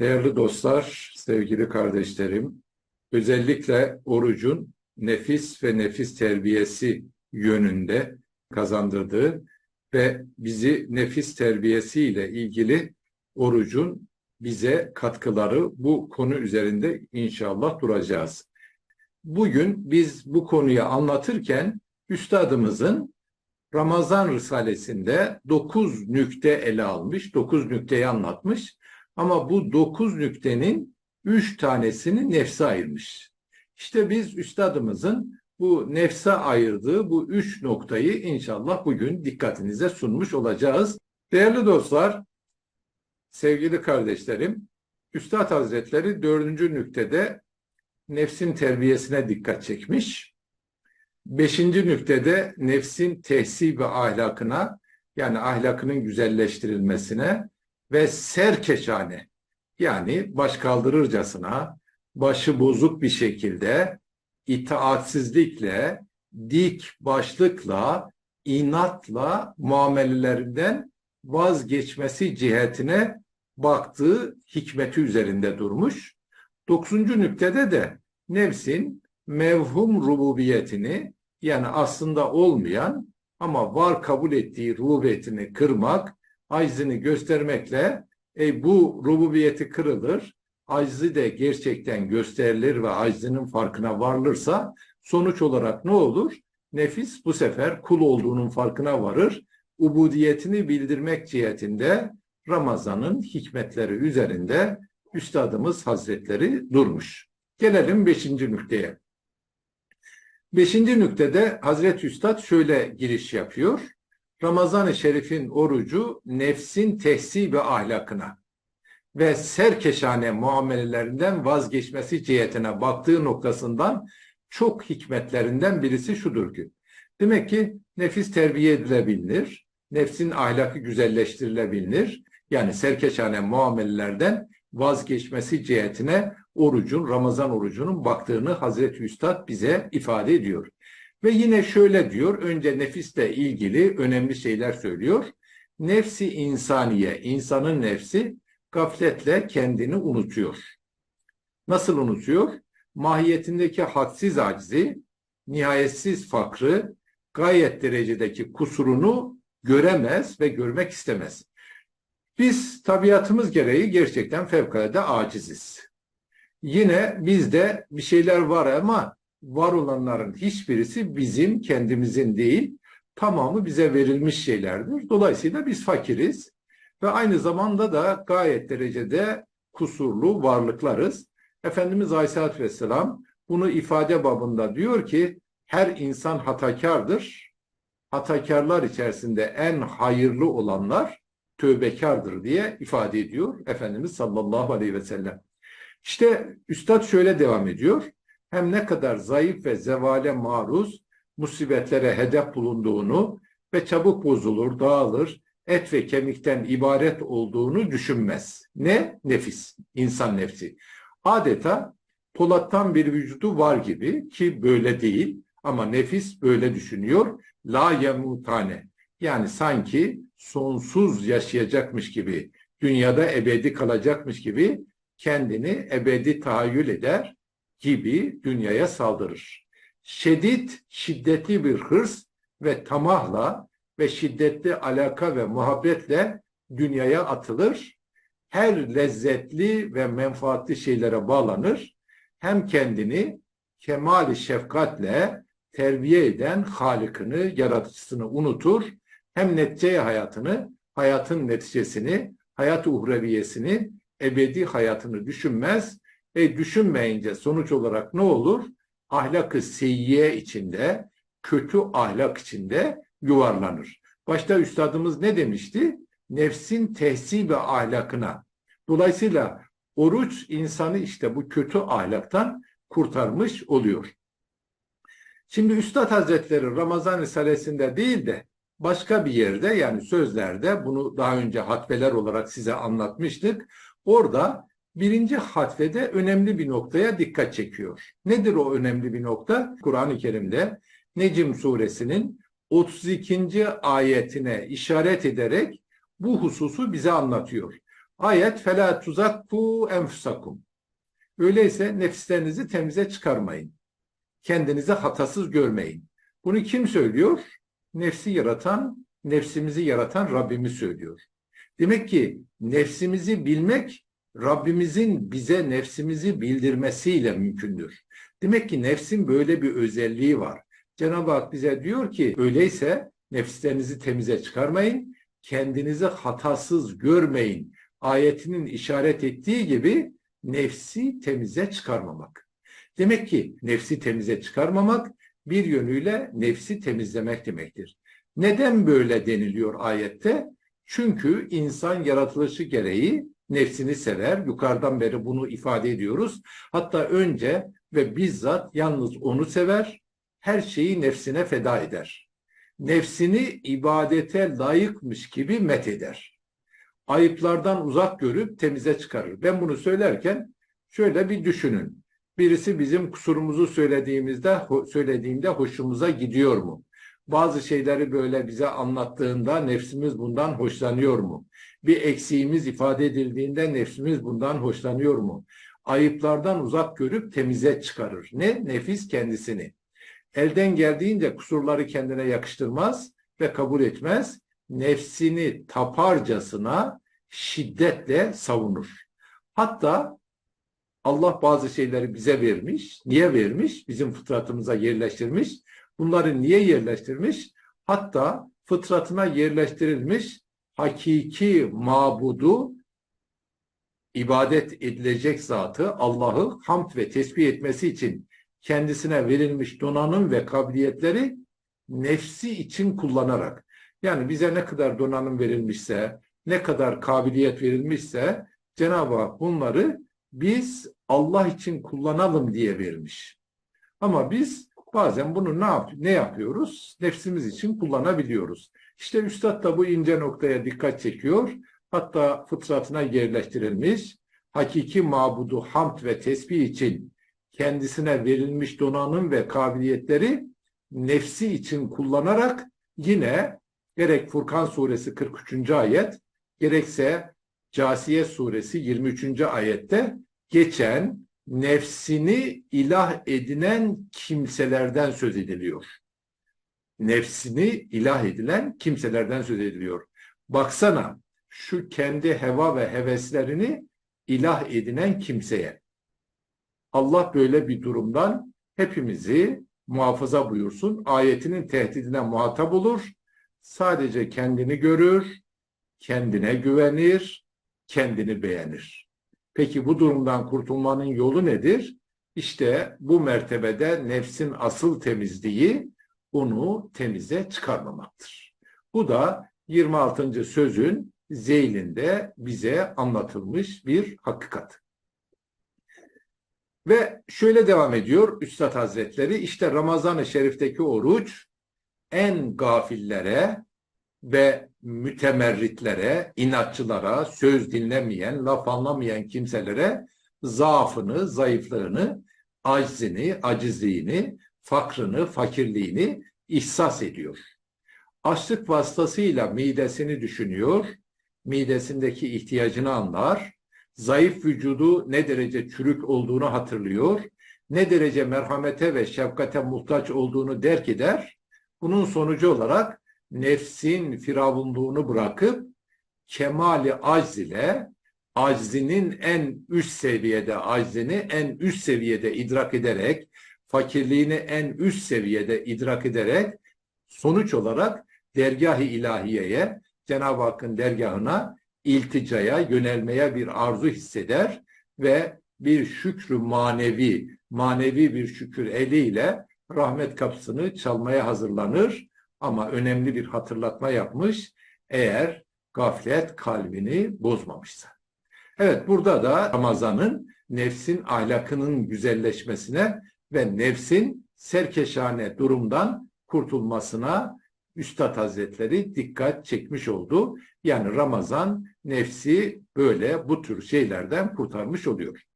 Değerli dostlar, sevgili kardeşlerim, özellikle orucun nefis ve nefis terbiyesi yönünde kazandırdığı ve bizi nefis terbiyesi ile ilgili orucun bize katkıları bu konu üzerinde inşallah duracağız. Bugün biz bu konuyu anlatırken üstadımızın Ramazan Risalesi'nde 9 nükte ele almış, 9 nükteyi anlatmış. Ama bu 9 nüktenin 3 tanesini nefse ayırmış. İşte biz üstadımızın bu nefse ayırdığı bu üç noktayı inşallah bugün dikkatinize sunmuş olacağız. Değerli dostlar, sevgili kardeşlerim, Üstad Hazretleri dördüncü nüktede nefsin terbiyesine dikkat çekmiş. Beşinci nüktede nefsin tehsib ve ahlakına yani ahlakının güzelleştirilmesine ve serkeşane yani baş kaldırırcasına başı bozuk bir şekilde itaatsizlikle dik başlıkla inatla muamelelerinden vazgeçmesi cihetine baktığı hikmeti üzerinde durmuş. Dokuzuncu nüktede de nefsin mevhum rububiyetini yani aslında olmayan ama var kabul ettiği rububiyetini kırmak, aczini göstermekle e, bu rububiyeti kırılır, aczi de gerçekten gösterilir ve aczinin farkına varılırsa sonuç olarak ne olur? Nefis bu sefer kul olduğunun farkına varır. Ubudiyetini bildirmek cihetinde Ramazan'ın hikmetleri üzerinde Üstadımız Hazretleri durmuş. Gelelim beşinci nükteye. Beşinci nüktede Hazreti Üstad şöyle giriş yapıyor. Ramazan-ı Şerif'in orucu nefsin tehsi ve ahlakına ve serkeşane muamelelerinden vazgeçmesi cihetine baktığı noktasından çok hikmetlerinden birisi şudur ki, demek ki nefis terbiye edilebilir, nefsin ahlakı güzelleştirilebilir, yani serkeşane muamelelerden vazgeçmesi cihetine orucun, Ramazan orucunun baktığını Hazreti Üstad bize ifade ediyor. Ve yine şöyle diyor, önce nefisle ilgili önemli şeyler söylüyor. Nefsi insaniye, insanın nefsi gafletle kendini unutuyor. Nasıl unutuyor? Mahiyetindeki hadsiz aczi, nihayetsiz fakrı, gayet derecedeki kusurunu göremez ve görmek istemez. Biz tabiatımız gereği gerçekten fevkalade aciziz. Yine bizde bir şeyler var ama var olanların hiçbirisi bizim kendimizin değil, tamamı bize verilmiş şeylerdir. Dolayısıyla biz fakiriz ve aynı zamanda da gayet derecede kusurlu varlıklarız. Efendimiz Aleyhisselatü Vesselam bunu ifade babında diyor ki her insan hatakardır. Hatakarlar içerisinde en hayırlı olanlar tövbekardır diye ifade ediyor Efendimiz sallallahu aleyhi ve sellem. İşte Üstad şöyle devam ediyor. Hem ne kadar zayıf ve zevale maruz musibetlere hedef bulunduğunu ve çabuk bozulur, dağılır, et ve kemikten ibaret olduğunu düşünmez. Ne? Nefis, insan nefsi. Adeta polattan bir vücudu var gibi ki böyle değil ama nefis böyle düşünüyor. La yemutane yani sanki sonsuz yaşayacakmış gibi, dünyada ebedi kalacakmış gibi kendini ebedi tahayyül eder gibi dünyaya saldırır. Şiddet, şiddetli bir hırs ve tamahla ve şiddetli alaka ve muhabbetle dünyaya atılır. Her lezzetli ve menfaatli şeylere bağlanır. Hem kendini kemali şefkatle terbiye eden Halık'ını, yaratıcısını unutur. Hem netice hayatını, hayatın neticesini, hayat uhreviyesini, ebedi hayatını düşünmez. E düşünmeyince sonuç olarak ne olur? Ahlakı seyyiye içinde, kötü ahlak içinde yuvarlanır. Başta üstadımız ne demişti? Nefsin tehsi ve ahlakına. Dolayısıyla oruç insanı işte bu kötü ahlaktan kurtarmış oluyor. Şimdi Üstad Hazretleri Ramazan Risalesi'nde değil de başka bir yerde yani sözlerde bunu daha önce hatveler olarak size anlatmıştık. Orada birinci hatvede önemli bir noktaya dikkat çekiyor. Nedir o önemli bir nokta? Kur'an-ı Kerim'de Necim suresinin 32. ayetine işaret ederek bu hususu bize anlatıyor. Ayet fela tuzakku enfusakum. Öyleyse nefislerinizi temize çıkarmayın. Kendinizi hatasız görmeyin. Bunu kim söylüyor? Nefsi yaratan, nefsimizi yaratan Rabbimiz söylüyor. Demek ki nefsimizi bilmek Rabbimizin bize nefsimizi bildirmesiyle mümkündür. Demek ki nefsin böyle bir özelliği var. Cenab-ı Hak bize diyor ki öyleyse nefislerinizi temize çıkarmayın, kendinizi hatasız görmeyin. Ayetinin işaret ettiği gibi nefsi temize çıkarmamak. Demek ki nefsi temize çıkarmamak bir yönüyle nefsi temizlemek demektir. Neden böyle deniliyor ayette? Çünkü insan yaratılışı gereği nefsini sever. Yukarıdan beri bunu ifade ediyoruz. Hatta önce ve bizzat yalnız onu sever, her şeyi nefsine feda eder. Nefsini ibadete layıkmış gibi met eder. Ayıplardan uzak görüp temize çıkarır. Ben bunu söylerken şöyle bir düşünün. Birisi bizim kusurumuzu söylediğimizde söylediğinde hoşumuza gidiyor mu? Bazı şeyleri böyle bize anlattığında nefsimiz bundan hoşlanıyor mu? Bir eksiğimiz ifade edildiğinde nefsimiz bundan hoşlanıyor mu? Ayıplardan uzak görüp temize çıkarır. Ne? Nefis kendisini. Elden geldiğince kusurları kendine yakıştırmaz ve kabul etmez. Nefsini taparcasına şiddetle savunur. Hatta Allah bazı şeyleri bize vermiş. Niye vermiş? Bizim fıtratımıza yerleştirmiş. Bunları niye yerleştirmiş? Hatta fıtratına yerleştirilmiş hakiki mabudu ibadet edilecek zatı Allah'ı hamd ve tesbih etmesi için kendisine verilmiş donanım ve kabiliyetleri nefsi için kullanarak yani bize ne kadar donanım verilmişse, ne kadar kabiliyet verilmişse Cenab-ı Hak bunları biz Allah için kullanalım diye vermiş. Ama biz bazen bunu ne, yap ne yapıyoruz? Nefsimiz için kullanabiliyoruz. İşte Üstad da bu ince noktaya dikkat çekiyor. Hatta fıtratına yerleştirilmiş, hakiki mabudu hamd ve tesbih için kendisine verilmiş donanım ve kabiliyetleri nefsi için kullanarak yine gerek Furkan suresi 43. ayet gerekse Casiye suresi 23. ayette geçen nefsini ilah edinen kimselerden söz ediliyor. Nefsini ilah edilen kimselerden söz ediliyor. Baksana şu kendi heva ve heveslerini ilah edinen kimseye. Allah böyle bir durumdan hepimizi muhafaza buyursun. Ayetinin tehdidine muhatap olur. Sadece kendini görür, kendine güvenir, kendini beğenir. Peki bu durumdan kurtulmanın yolu nedir? İşte bu mertebede nefsin asıl temizliği onu temize çıkarmamaktır. Bu da 26. sözün zeylinde bize anlatılmış bir hakikat. Ve şöyle devam ediyor Üstad Hazretleri, işte Ramazan-ı Şerif'teki oruç en gafillere ve mütemerritlere, inatçılara, söz dinlemeyen, laf anlamayan kimselere zaafını, zayıflığını, aczini, acizliğini, fakrını, fakirliğini ihsas ediyor. Açlık vasıtasıyla midesini düşünüyor, midesindeki ihtiyacını anlar, zayıf vücudu ne derece çürük olduğunu hatırlıyor, ne derece merhamete ve şefkate muhtaç olduğunu derk eder. Bunun sonucu olarak nefsin firavunluğunu bırakıp kemali acz ile aczinin en üst seviyede aczini en üst seviyede idrak ederek fakirliğini en üst seviyede idrak ederek sonuç olarak dergah-ı ilahiyeye Cenab-ı Hakk'ın dergahına ilticaya, yönelmeye bir arzu hisseder ve bir şükrü manevi, manevi bir şükür eliyle rahmet kapısını çalmaya hazırlanır ama önemli bir hatırlatma yapmış eğer gaflet kalbini bozmamışsa. Evet burada da Ramazan'ın nefsin ahlakının güzelleşmesine ve nefsin serkeşane durumdan kurtulmasına Üstad Hazretleri dikkat çekmiş oldu. Yani Ramazan nefsi böyle bu tür şeylerden kurtarmış oluyor.